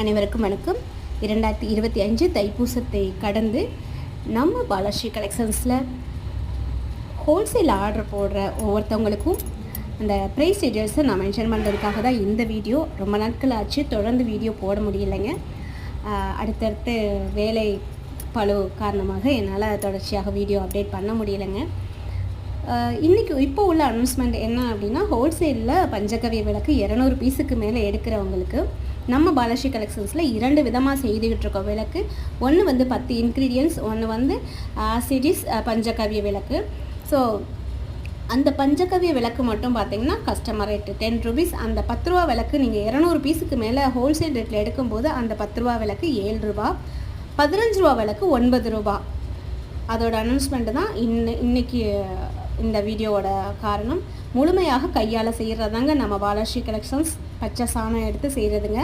அனைவருக்கும் வணக்கம். இரண்டாயிரத்தி இருபத்தி அஞ்சு தைப்பூசத்தை கடந்து நம்ம பாலாஸ்ரீ கலெக்ஷன்ஸில் ஹோல்சேல் ஆர்டர் போடுற ஒவ்வொருத்தவங்களுக்கும் அந்த ப்ரைஸ் டீட்டெயில்ஸை நான் மென்ஷன் பண்ணுறதுக்காக தான் இந்த வீடியோ ரொம்ப நாட்கள் ஆச்சு. தொடர்ந்து வீடியோ போட முடியலைங்க. அடுத்தடுத்து வேலை பழு காரணமாக என்னால் தொடர்ச்சியாக வீடியோ அப்டேட் பண்ண முடியலைங்க. இன்றைக்கி இன்னைக்கு இப்போ உள்ள அனௌன்ஸ்மெண்ட் என்ன அப்படின்னா ஹோல்சேலில் பஞ்சகவிய விளக்கு இரநூறு பீஸுக்கு மேலே எடுக்கிறவங்களுக்கு நம்ம பாலாஜி கலெக்ஷன்ஸில் இரண்டு விதமாக செய்துக்கிட்டு இருக்கோம் விளக்கு ஒன்று வந்து பத்து இன்க்ரீடியன்ஸ் ஒன்று வந்து சிடிஸ் பஞ்சகவிய விளக்கு. ஸோ அந்த பஞ்சகவிய விளக்கு மட்டும் பார்த்தீங்கன்னா கஸ்டமர் ரேட்டு டென் ருபீஸ் அந்த பத்து ரூபா விளக்கு நீங்கள் இரநூறு பீஸுக்கு மேலே ஹோல்சேல் ரேட்டில் எடுக்கும்போது அந்த பத்து ரூபா விளக்கு ஏழு ரூபா. பதினஞ்சு ரூபா விளக்கு ஒன்பது ரூபா. அதோட அனௌன்ஸ்மெண்ட்டு தான் இன்ன இன்றைக்கி இந்த வீடியோவோட காரணம். முழுமையாக கையால் செய்கிறதாங்க நம்ம பாலாஜி கலெக்ஷன்ஸ் பச்சை சாணம் எடுத்து செய்கிறதுங்க